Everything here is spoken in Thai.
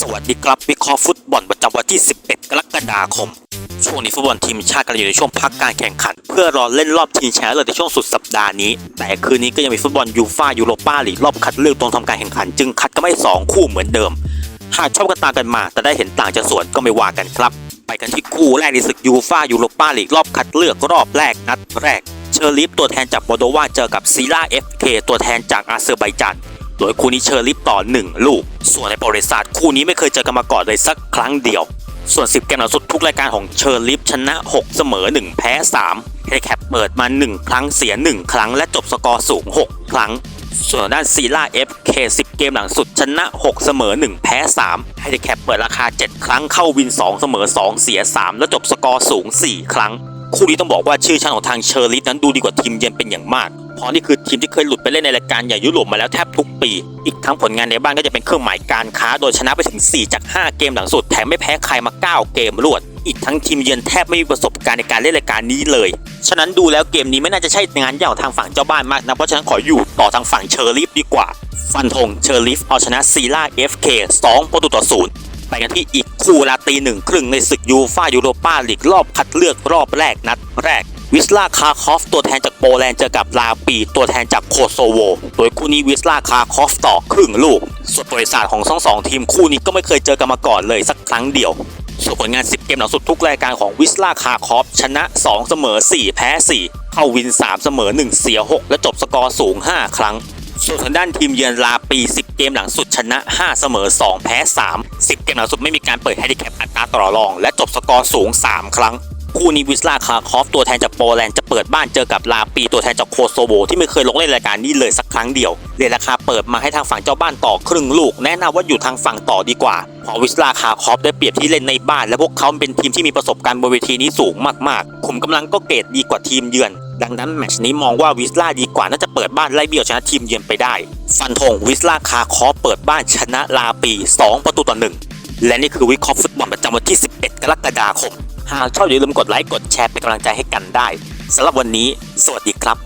สวัสดีครับวิเคราะห์ฟุตบอลประจำวันที่ 11 กรกฎาคม ช่วงนี้ฟุตบอลทีมชาติกำลังอยู่ในช่วงพักการแข่งขัน เพื่อรอเล่นรอบชิงแชมป์เลยในช่วงสุดสัปดาห์นี้ แต่คืนนี้ก็ยังมีฟุตบอลยูฟ่ายูโรปาลีกรอบคัดเลือกตรงทำการแข่งขัน จึงคัดกันไม่สองคู่เหมือนเดิม หากชอบกันตามกันมา แต่ได้เห็นต่างจากสวนก็ไม่ว่ากันครับ ไปกันที่คู่แรกในศึกยูฟ่ายูโรปาลีกรอบคัดเลือกรอบแรกนัดแรก เชอร์ลิฟตัวแทนจากโมโดวาเจอกับซีล่าเอฟเคตัวแทนจากอาเซอร์ไบจาน โดยคู่นี้เชอร์ลิฟต่อ 1 ลูก ส่วนในประวัติศาสตร์คู่นี้ไม่เคยเจอกันมาก่อนเลยสักครั้งเดียว ส่วน 10 เกมหลังสุดทุกรายการของเชอร์ลิฟชนะ 6 เสมอ 1 แพ้ 3เฮแคปเปิดมา 1 ครั้งเสีย 1 ครั้งและจบสกอร์สูง 6 ครั้ง ส่วนด้านซีล่า FK 10เกมหลังสุดชนะ 6 เสมอ 1 แพ้3ให้แคปเปิดราคา 7 ครั้งเข้าวิน 2 เสมอ 2 เสีย 3 และจบสกอร์สูง 4 ครั้ง คู่นี้ต้องบอกว่าชื่อชั้นของทางเชอร์ลิฟนั้นดูดีกว่าทีมเยือนเป็นอย่างมาก เพราะนี่คือทีมที่เคยหลุดไปเล่นในรายการใหญ่ยุโรปมาแล้วแทบทุกปี อีกทั้งผลงานในบ้านก็จะเป็นเครื่องหมายการค้า โดยชนะไปถึง 4 จาก 5 เกมหลังสุดแถมไม่แพ้ใครมา 9 เกมรวด อีกทั้งทีมเยือนแทบไม่มีประสบการณ์ในการเล่นรายการนี้เลย ฉะนั้นดูแล้วเกมนี้ไม่น่าจะใช่งานใหญ่ของทางฝั่งเจ้าบ้านมากนะเพราะฉะนั้นขออยู่ต่อทางฝั่งเชอร์ลิฟดีกว่า ฟันธงเชอร์ลิฟเอาชนะซีล่า FK 2ประตูต่อศูนย์ไปกันที่อีกคู่ลาตีหนึ่งครึ่งในศึกยูฟ่ายูโรปาลีกรอบคัดเลือกรอบแรกนัดแรก วิสลาคาคอฟตัวแทนจากโปแลนด์เจอกับลาปีตัวแทนจากโคโซโว โดยคู่นี้วิสลาคาคอฟต่อครึ่งลูก ส่วนประวัติศาสตร์ของทั้งสองทีมคู่นี้ก็ไม่เคยเจอกันมาก่อนเลยสักครั้งเดียวส่วนผลงาน 10 เกมหลังสุดทุกรายการของวิสลาคาคอฟชนะ 2 เสมอ 4 แพ้ 4 เข้าวิน 3 เสมอ 1 เสีย 6 และจบสกอร์สูง 5 ครั้ง ส่วนทางด้านทีมเยือนลาปี 10 เกมหลังสุดชนะ 5 เสมอ 2 แพ้ 3 10 เกมหลังสุดไม่มีการเปิดแฮนดิแคปอัตราต่อรอง และจบสกอร์สูง 3 ครั้ง คู่นี้วิสลาคาคอฟตัวแทนจากโปแลนด์จะเปิดบ้านเจอกับลาปีตัวแทนจากโคโซโวที่ไม่เคยลงเล่นรายการนี้เลยสักครั้งเดียวเรียนราคาเปิดมาให้ทางฝั่งเจ้าบ้านต่อครึ่งลูก แนะนำว่าอยู่ทางฝั่งต่อดีกว่าเพราะวิสลาคาคอฟได้เปรียบที่เล่นในบ้าน และพวกเขาเป็นทีมที่มีประสบการณ์บนเวทีนี้สูงมากๆขุมกำลังก็เกรดดีกว่าทีมเยือนดังนั้นแมชนี้มองว่าวิสลาดีกว่าน่าจะเปิดบ้านไล่เบี้ยวชนะทีมเยือนไปได้ฟันธงวิสลาคาคอฟเปิดบ้านชนะลาปี 2 ประตูต่อหนึ่ง และนี่คือวิเคราะห์ฟุตบอลประจำวันที่ 11 กรกฎาคม หากชอบอย่าลืมกดไลค์กดแชร์เป็นกำลังใจให้กันได้สำหรับวันนี้ สวัสดีครับ